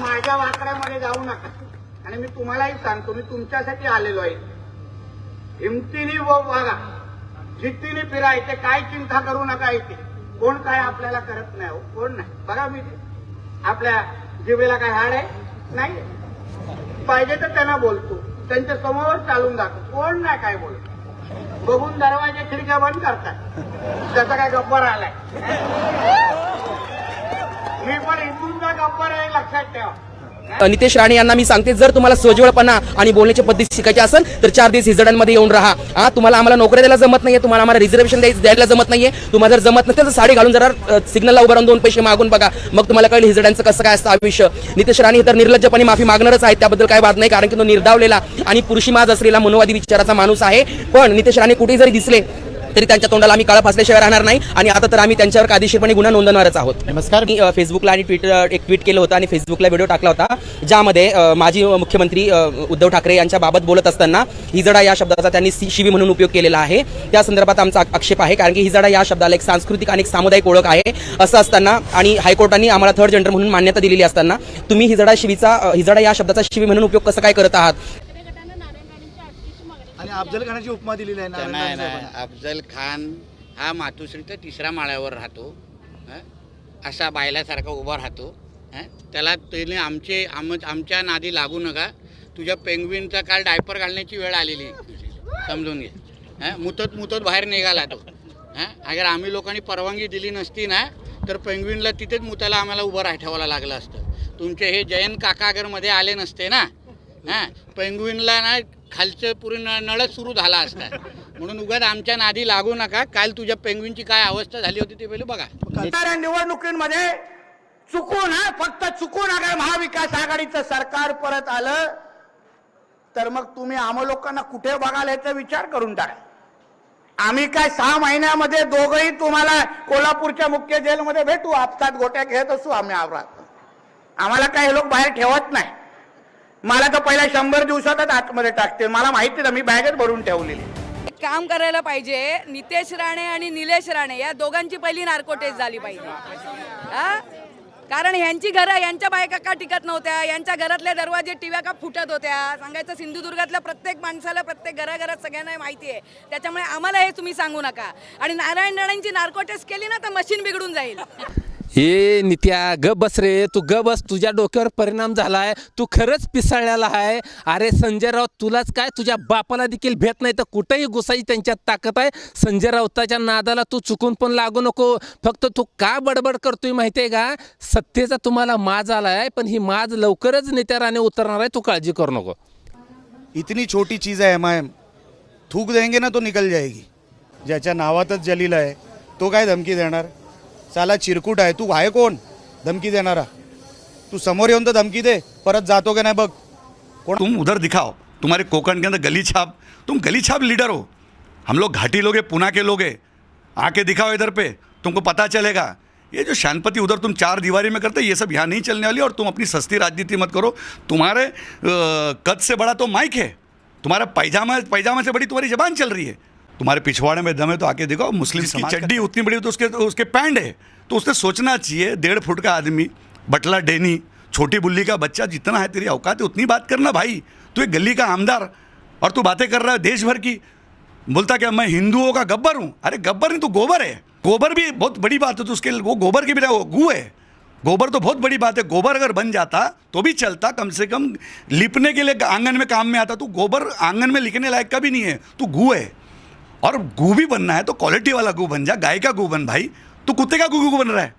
माझ्या वाकड्यामध्ये जाऊ नका. आणि मी तुम्हालाही सांगतो मी तुमच्यासाठी आलेलो आहे. हिमतीने व वागा जिद्दीने फिरा इथे काय चिंता करू नका इथे. कोण काय आपल्याला करत नाही हो कोण नाही. बघा मी ते. आपल्या जिभेला काय हाड आहे? नाही. पाहिजे तर त्यांना बोलतो. त्यांच्यासमोर चालून जातो. कोण नाही काय बोलतो. बघून दरवाजे खिडक्या बंद करतात. त्याचा काय गप्पर आलाय. मी पण हिंदूंचा गप्पर आहे लक्षात ठेवा. नितेश राणे यांना मी सांगते जर तुम्हाला सोजवळपणा आणि बोलण्याची पद्धती शिकायची असेल तर चार दिवस हिजडांमध्ये येऊन राहा. हा तुम्हाला आम्हाला नोकऱ्या द्यायला जमत नाहीये तुम्हाला आम्हाला रिझर्वेशन द्यायला जमत नाहीये. तुम्हाला जर जमत नसेल तर साडी घालून जरा सिग्नलला उभारून दोन पैसे मागून बघा. मग तुम्हाला कळेल हिजड्यांचं कसं काय असतं आयुष्य. नितेश राणे तर निर्लज्जपणे माफी मागणारच आहेत त्याबद्दल काय वाद नाही कारण की तो निर्धावलेला आणि पुरुषी माज असलेला मनोवादी विचाराचा माणूस आहे. पण नितेश राणे कुठेही जरी दिसले तरी त्यांच्या तोंडाला आम्ही काळा फासल्याशिवाय राहणार नाही. आणि आता तर आम्ही त्यांच्यावर कायदेशीरपणे गुन्हा नोंदवणारच आहोत. नमस्कार. मी फेसबुकला आणि ट्विटर एक ट्विट केलं होतं आणि फेसबुकला व्हिडिओ टाकला होता ज्यामध्ये माजी मुख्यमंत्री उद्धव ठाकरे यांच्या बाबत बोलत असताना हिजडा या शब्दाचा त्यांनी शिवी म्हणून उपयोग केलेला आहे. त्या संदर्भात आमचा आक्षेप आहे कारण की हिजडा या शब्दाला एक सांस्कृतिक आणि एक सामुदायिक ओळख आहे असं असताना आणि हायकोर्टाने आम्हाला थर्ड जेंडर म्हणून मान्यता दिलेली असताना तुम्ही हिजडा शिवीचा हिजडा या शब्दाचा शिवी म्हणून उपयोग कसं काय करत आहात? आणि अफजल खानाची उपमा दिलेली आहे नारायण नाही नाही साहेबांनी. अफजल खान हा मातोश्रीच्या तिसऱ्या माळ्यावर राहतो हं? असा बायलासारखा उभा राहतो हं? त्याला त्याने आमचे आम आमच्या नादी लागू नका तुझ्या पेंग्विनचा काल डायपर घालण्याची वेळ आलेली आहे. समजून घे हं? मुतत मुतत बाहेर निघाला तो हं? अगर आम्ही लोकांनी परवानगी दिली नसती ना तर पेंग्विनला तिथेच मुताला आम्हाला उभं राह ठेवायला लागलं असतं तुमचे हे जयंत काका अगरमध्ये आले नसते ना हां पेंग्विनला ना खालचं पूर्ण नळच सुरू झाला असता. म्हणून उगाच आमच्या नादी लागू नका. काल तुझ्या पेंग्विनची काय अवस्था झाली होती ते पहिले बघा. येणाऱ्या निवडणुकीमध्ये चुकून हा फक्त चुकून अगर महाविकास आघाडीचं सरकार परत आलं तर मग तुम्ही आम लोकांना कुठे बघाल याचा विचार करून टाका. आम्ही काय सहा महिन्यामध्ये दोघंही तुम्हाला कोल्हापूरच्या मुख्य जेलमध्ये भेटू आपसात गोट्या घेत असू आम्ही आवरात आम्हाला काय हे लोक बाहेर ठेवत नाही. मला तर पहिल्या शंभर दिवसातच आतमध्ये टाकते मला माहिती ना मी बॅगच भरून ठेवलेली. काम करायला पाहिजे नितेश राणे आणि निलेश राणे या दोघांची पहिली नार्कोटेस झाली पाहिजे. हा? कारण ह्यांची घरं यांच्या बायका का टिकत नव्हत्या? यांच्या घरातले दरवाजे टिव्या का फुटत होत्या? सांगायचं सिंधुदुर्गातल्या प्रत्येक माणसाला प्रत्येक घराघरात सगळ्यांना माहिती आहे. त्याच्यामुळे आम्हाला हे तुम्ही सांगू नका. आणि नारायण राणेंची नार्कोटेस केली ना तर मशीन बिघडून जाईल. हे नित्या ग बस रे. तू ग बस. तुझ्या डोक्यावर परिणाम झाला आहे तू खरंच पिसाळलेला आहे. अरे संजय राऊत तुलाच काय? तुझ्या बापाला देखील भेट नाही तर कुठेही घुसायची त्यांच्यात ताकद आहे. संजय राऊताच्या नादाला तू चुकून पण लागू नको. फक्त तू का बडबड करतोय माहिती आहे का? सत्तेचा तुम्हाला माज आला आहे पण ही माज लवकरच नेत्याराने उतरणार आहे. तू काळजी करू नको. इतनी छोटी चीज़ आहे एम आई एम थूक देंगे ना तो निकल जाएगी. ज्याच्या नावातच जलील आहे तो काय धमकी देणार? साला चिरकुट आहे, तू आहे कोण? धमकी देणारा. तू समोर तर धमकी दे, परत जातो का नाही बघ. तुम उधर दिखाओ. तुम्हारे कोकण के अंदर गली छाप. तुम गली छाप लीडर हो. हम लोग घाटी लोग हैं पुना के लोग. आके दिखाओ इधर पे. तुमको पता चलेगा. ये जो शानपति उधर तुम चार दीवारी में करते, ये सब यहाँ नहीं चलने वाली और तुम अपनी सस्ती राजनीति मत करो. तुम्हारे कद से बड़ा तो माइक है. तुम्हारा पैजामा पैजामा से बड़ी तुम्हारी जबान चल रही है. तुम्हारे पिछवाड़े में दम है तो आके देखो मुस्लिम की चड्डी उतनी बड़ी तो उसके तो उसके पैंड है। तो उसने सोचना चाहिए डेढ़ फुट का आदमी बटला डेनी छोटी बुल्ली का बच्चा जितना है तेरी औकात है उतनी बात करना भाई। तू एक गली का आमदार और तू बातें कर रहा है देश भर की। बोलता क्या मैं हिंदुओं का गब्बर हूँ? अरे गब्बर नहीं तो गोबर है। गोबर भी बहुत बड़ी बात है तो उसके वो गोबर के बिना वो गू है। गोबर तो बहुत बड़ी बात है। गोबर अगर बन जाता तो भी चलता कम से कम लिपने के लिए आँगन में काम में आता तू गोबर आँगन में लिखने लायक का भी नहीं है। तू गू है। और गू भी बनना है तो क्वालिटी वाला गू बन जा गाय का गू बन भाई। तू कुत्ते का गू गू बन रहा है?